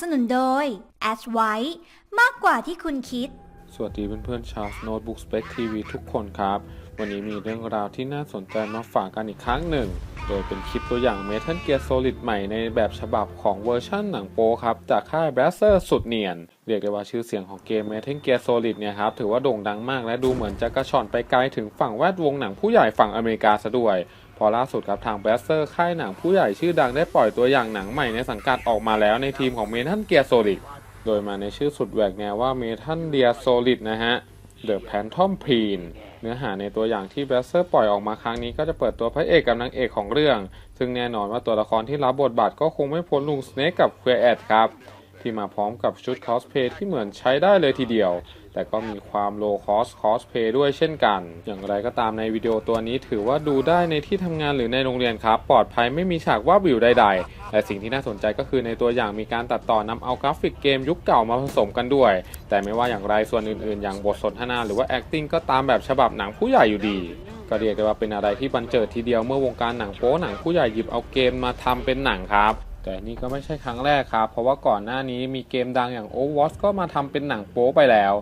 สนุนโดย a d w i มากกว่าที่คุณคิด สวัสดีเพื่อนๆชาว Notebook Spec TV ทุกคนครับ วันนี้มีเรื่องราวที่น่าสนใจมาฝากกันอีกครั้งหนึ่ง โดยเป็นคลิปตัวอย่าง Metal Gear Solid ใหม่ในแบบฉบับของเวอร์ชั่นหนังโปครับ จากค่าย b r a s s e r สุดเนียน เรียกได้ว่าชื่อเสียงของเกม Metal Gear Solid เนี่ยครับ ถือว่าโด่งดังมากและดูเหมือนจะกระชอนไปไกลถึงฝั่งแวดวงหนังผู้ใหญ่ฝั่งอเมริกาซะด้วย พอล่าสุดครับทาง b r a s s e r ค่ายหนังผู้ใหญ่ชื่อดังได้ปล่อยตัวอย่างหนังใหม่ในสังกัดออกมาแล้วในทีมของ Metal Gear Solid โดยมาในชื่อสุดแหวกแนวว่า Metal Gear Solid นะฮะ The Phantom Pain เนื้อหาในตัวอย่างที่แบสเซอร์ปล่อยออกมาครั้งนี้ก็จะเปิดตัวพระเอกกับนางเอกของเรื่อง ซึ่งแน่นอนว่าตัวละครที่รับบทบาทก็คงไม่พ้นลุงสเนกกับเควร์แอดครับ ที่มาพร้อมกับชุดคอสเพย์ที่เหมือนใช้ได้เลยทีเดียว แต่ก็มีความโลคอสคอสเพย์ด้วยเช่นกัน อย่างไรก็ตามในวิดีโอตัวนี้ถือว่าดูได้ในที่ทำงานหรือในโรงเรียนครับ ปลอดภัยไม่มีฉากว่าบวิวใด ๆ และสิ่งที่น่าสนใจก็คือในตัวอย่างมีการตัดต่อนำเอากราฟิกเกมยุคเก่ามาผสมกันด้วย แต่ไม่ว่าอย่างไรส่วนอื่นๆ อย่างบทสนทนาหรือว่า acting ก็ตามแบบฉบับหนังผู้ใหญ่อยู่ดีก็เรียกได้ว่าเป็นอะไรที่บันเจิดทีเดียวเมื่อวงการหนังโป๊หนังผู้ใหญ่หยิบเอาเกมมาทำเป็นหนังครับ แต่นี่ก็ไม่ใช่ครั้งแรกครับ เพราะว่าก่อนหน้านี้มีเกมดังอย่าง Overwatch ก็มาทำเป็นหนังโป๊ไปแล้ว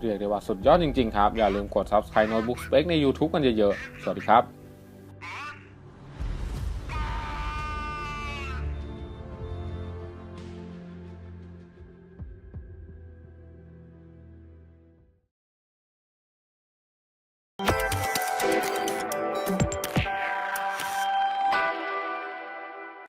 เรียกได้ว่าสุดยอดจริงๆครับ อย่าลืมกด subscribe Notebook Spec ใน YouTube กันเยอะๆ สวัสดีครับ